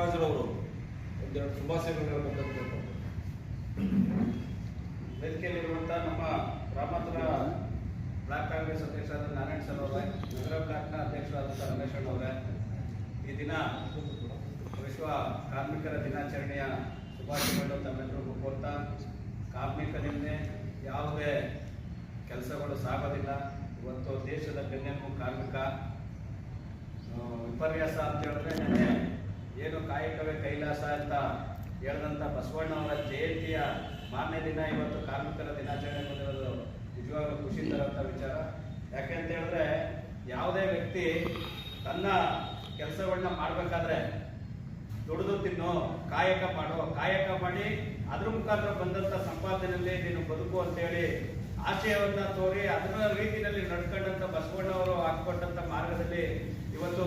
ಪುಟ್ಟರಾಜರವರು ಒಂದೆರಡು ಶುಭಾಶಯಗಳನ್ನು ಹೇಳಬೇಕಂತ ವೇದಿಕೆಯಲ್ಲಿರುವಂತಹ ನಮ್ಮ ಗ್ರಾಮಾಂತರ ಬ್ಲಾಕ್ ಕಾಂಗ್ರೆಸ್ ಅಧ್ಯಕ್ಷರಾದ ನಾರಾಯಣ್ ಸರ್ ಅವರೇ, ನಗರ ಬ್ಲಾಕ್ನ ಅಧ್ಯಕ್ಷರಾದಂಥ ರಮೇಶ್ ಅವರೇ, ಈ ದಿನ ವಿಶ್ವ ಕಾರ್ಮಿಕರ ದಿನಾಚರಣೆಯ ಶುಭಾಶಯಗಳು ತಮ್ಮೆಲ್ಲರಿಗೂ ಕೋರ್ತಾ ಕಾರ್ಮಿಕರಿಂದ ಯಾವುದೇ ಕೆಲಸಗಳು ಸಾಗೋದಿಲ್ಲ. ಇವತ್ತು ದೇಶದ ಬೆನ್ನೆಲುಬು ಕಾರ್ಮಿಕ. ವಿಪರ್ಯಾಸ ಅಂತ ಹೇಳಿದ್ರೆ ಏನು ಕಾಯಕವೇ ಕೈಲಾಸ ಅಂತ ಹೇಳಿದಂಥ ಬಸವಣ್ಣವರ ಜಯಂತಿಯ ಮಾರನೇ ದಿನ ಇವತ್ತು ಕಾರ್ಮಿಕರ ದಿನಾಚರಣೆ ಬಂದಿರೋದು ನಿಜವಾಗ್ಲೂ ಖುಷಿ ತರೋಂಥ ವಿಚಾರ. ಯಾಕೆಂತ ಹೇಳಿದ್ರೆ ಯಾವುದೇ ವ್ಯಕ್ತಿ ತನ್ನ ಕೆಲಸಗಳನ್ನ ಮಾಡಬೇಕಾದ್ರೆ ದುಡಿದು ತಿನ್ನು, ಕಾಯಕ ಮಾಡು. ಕಾಯಕ ಮಾಡಿ ಅದ್ರ ಮುಖಾಂತರ ಬಂದಂಥ ಸಂಪಾದನೆಯಲ್ಲಿ ನೀನು ಬದುಕು ಅಂತೇಳಿ ಆಶಯವನ್ನು ತೋರಿ ಅದರ ರೀತಿಯಲ್ಲಿ ನಡ್ಕೊಂಡಂಥ ಬಸವಣ್ಣವರು ಹಾಕೊಂಡಂಥ ಮಾರ್ಗದಲ್ಲಿ ಇವತ್ತು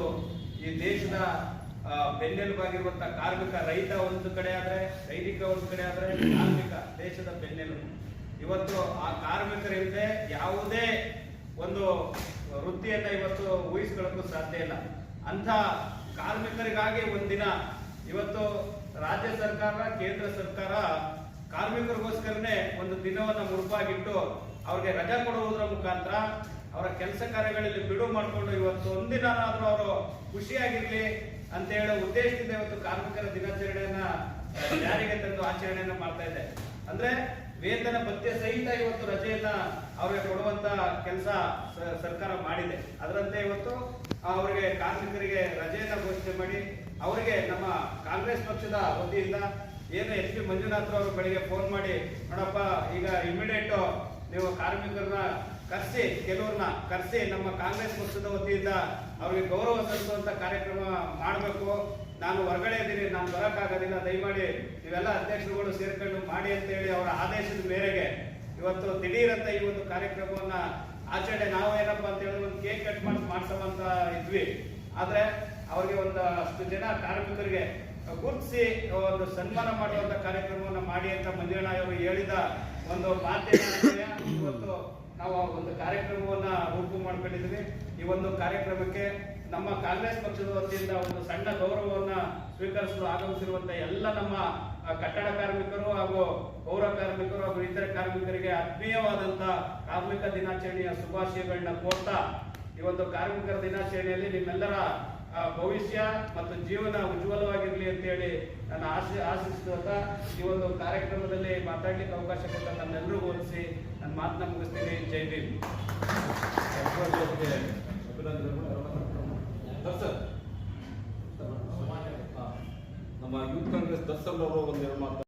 ಈ ದೇಶದ ಆ, ಬೆನ್ನೆಲುಬಾಗಿರುವಂತ ಕಾರ್ಮಿಕ ರೈತ ಒಂದು ಕಡೆ ಆದ್ರೆ ಸೈನಿಕ ಒಂದು ಕಡೆ ಆದ್ರೆ ಕಾರ್ಮಿಕ ದೇಶದ ಬೆನ್ನೆಲುಬು. ಇವತ್ತು ಆ ಕಾರ್ಮಿಕರಿಲ್ಲದೆ ಯಾವುದೇ ಒಂದು ವೃತ್ತಿಯನ್ನ ಇವತ್ತು ಊಹಿಸ್ಕೊಳ್ಳೋಕ್ಕೂ ಸಾಧ್ಯ ಇಲ್ಲ. ಅಂತ ಕಾರ್ಮಿಕರಿಗಾಗಿ ಒಂದಿನ ಇವತ್ತು ರಾಜ್ಯ ಸರ್ಕಾರ ಕೇಂದ್ರ ಸರ್ಕಾರ ಕಾರ್ಮಿಕರಿಗೋಸ್ಕರನೇ ಒಂದು ದಿನವನ್ನ ಮುಡುಪಾಗಿಟ್ಟು ಅವ್ರಿಗೆ ರಜಾ ಕೊಡುವುದರ ಮುಖಾಂತರ ಅವರ ಕೆಲಸ ಕಾರ್ಯಗಳಲ್ಲಿ ಬಿಡುವು ಮಾಡಿಕೊಂಡು ಇವತ್ತು ಒಂದಿನಾದ್ರೂ ಅವರು ಖುಷಿಯಾಗಿರ್ಲಿ ಅಂತ ಹೇಳೋ ಉದ್ದೇಶದಿಂದ ಇವತ್ತು ಕಾರ್ಮಿಕರ ದಿನಾಚರಣೆಯನ್ನ, ಜಾರಿಗೆ ತಂದು ಆಚರಣೆಯನ್ನ ಮಾಡ್ತಾ ಇದೆ ಅಂದ್ರೆ ವೇತನ ಭತ್ಯೆ ಸಹಿತ ಇವತ್ತು ರಜೆಯನ್ನ ಅವರಿಗೆ ಕೊಡುವಂತ ಕೆಲಸ ಸರ್ಕಾರ ಮಾಡಿದೆ. ಅದರಂತೆ ಇವತ್ತು ಅವರಿಗೆ ಕಾರ್ಮಿಕರಿಗೆ ರಜೆಯನ್ನ ಘೋಷಣೆ ಮಾಡಿ, ಅವರಿಗೆ ನಮ್ಮ ಕಾಂಗ್ರೆಸ್ ಪಕ್ಷದ ವತಿಯಿಂದ ಏನು ಎಸ್ ಪಿ ಮಂಜುನಾಥ್ ಅವರು ಬೆಳಿಗ್ಗೆ ಫೋನ್ ಮಾಡಿ, ನೋಡಪ್ಪ, ಈಗ ಇಮಿಡಿಯೇಟ್ ನೀವು ಕಾರ್ಮಿಕರನ್ನ ಕರೆಸಿ, ಕೆಲವ್ರನ್ನ ಕರೆಸಿ, ನಮ್ಮ ಕಾಂಗ್ರೆಸ್ ಪಕ್ಷದ ವತಿಯಿಂದ ಅವರಿಗೆ ಗೌರವ ಸಲ್ಲಿಸುವಂತ ಕಾರ್ಯಕ್ರಮ ಮಾಡಬೇಕು. ನಾನು ಹೊರಗಡೆ ಇದ್ದೀನಿ, ನಾನು ಬರೋಕ್ಕಾಗೋದಿಲ್ಲ. ದಯಮಾಡಿ ನೀವೆಲ್ಲ ಅಧ್ಯಕ್ಷರುಗಳು ಸೇರ್ಕೊಂಡು ಮಾಡಿ ಅಂತ ಹೇಳಿ ಅವರ ಆದೇಶದ ಮೇರೆಗೆ ಇವತ್ತು ದಿಢೀರಂತ ಈ ಒಂದು ಕಾರ್ಯಕ್ರಮವನ್ನ ಆಚರಣೆ ನಾವು ಏನಪ್ಪಾ ಅಂತ ಹೇಳಿದ್ರೆ ಒಂದು ಕೇಕ್ ಕಟ್ ಮಾಡಿ, ಮಾಡ್ಸೋವಂತ ಇದ್ವಿ. ಆದ್ರೆ ಅವ್ರಿಗೆ ಒಂದು ಅಷ್ಟು ಜನ ಕಾರ್ಮಿಕರಿಗೆ ಗುರುತಿಸಿ ಒಂದು ಸನ್ಮಾನ ಮಾಡುವಂತ ಕಾರ್ಯಕ್ರಮವನ್ನ ಮಾಡಿ ಅಂತ ಮಂಜುನಾಯ್ ಅವರು ಹೇಳಿದ ಒಂದು ಮಾತಿನ ಇವತ್ತು ನಾವು ಒಂದು ಕಾರ್ಯಕ್ರಮವನ್ನ ರೂಪು ಮಾಡ್ಕೊಂಡಿದ್ದೀವಿ. ಈ ಒಂದು ಕಾರ್ಯಕ್ರಮಕ್ಕೆ ನಮ್ಮ ಕಾಂಗ್ರೆಸ್ ಪಕ್ಷದ ವತಿಯಿಂದ ಒಂದು ಸಣ್ಣ ಗೌರವವನ್ನ ಸ್ವೀಕರಿಸಲು ಆಗಮಿಸಿರುವಂತ ಎಲ್ಲ ನಮ್ಮ ಕಟ್ಟಡ ಕಾರ್ಮಿಕರು ಹಾಗೂ ಪೌರ ಕಾರ್ಮಿಕರು ಹಾಗೂ ಇತರ ಕಾರ್ಮಿಕರಿಗೆ ಆತ್ಮೀಯವಾದಂತ ಕಾರ್ಮಿಕ ದಿನಾಚರಣೆಯ ಶುಭಾಶಯಗಳನ್ನ ಕೋರ್ತಾ ಈ ಒಂದು ಕಾರ್ಮಿಕರ ದಿನಾಚರಣೆಯಲ್ಲಿ ನಿಮ್ಮೆಲ್ಲರ ಭವಿಷ್ಯ ಮತ್ತು ಜೀವನ ಉಜ್ವಲವಾಗಿರಲಿ ಅಂತ ಹೇಳಿ ನಾನು ಆಶ ಆಶಿಸಿದಂತ ಈ ಒಂದು ಕಾರ್ಯಕ್ರಮದಲ್ಲಿ ಮಾತಾಡ್ಲಿಕ್ಕೆ ಅವಕಾಶ ಕೊಟ್ಟ ನನ್ನೆಲ್ಲರಿಗೂ ಓದಿಸಿ ನನ್ನ ಮಾತನ್ನ ಮುಗಿಸ್ತೀನಿ. ಜೈ ಭೀಮ್. ನಮ್ಮ ಯೂತ್ ಕಾಂಗ್ರೆಸ್ ದರ್ಶನ್ ಅವರು ಒಂದು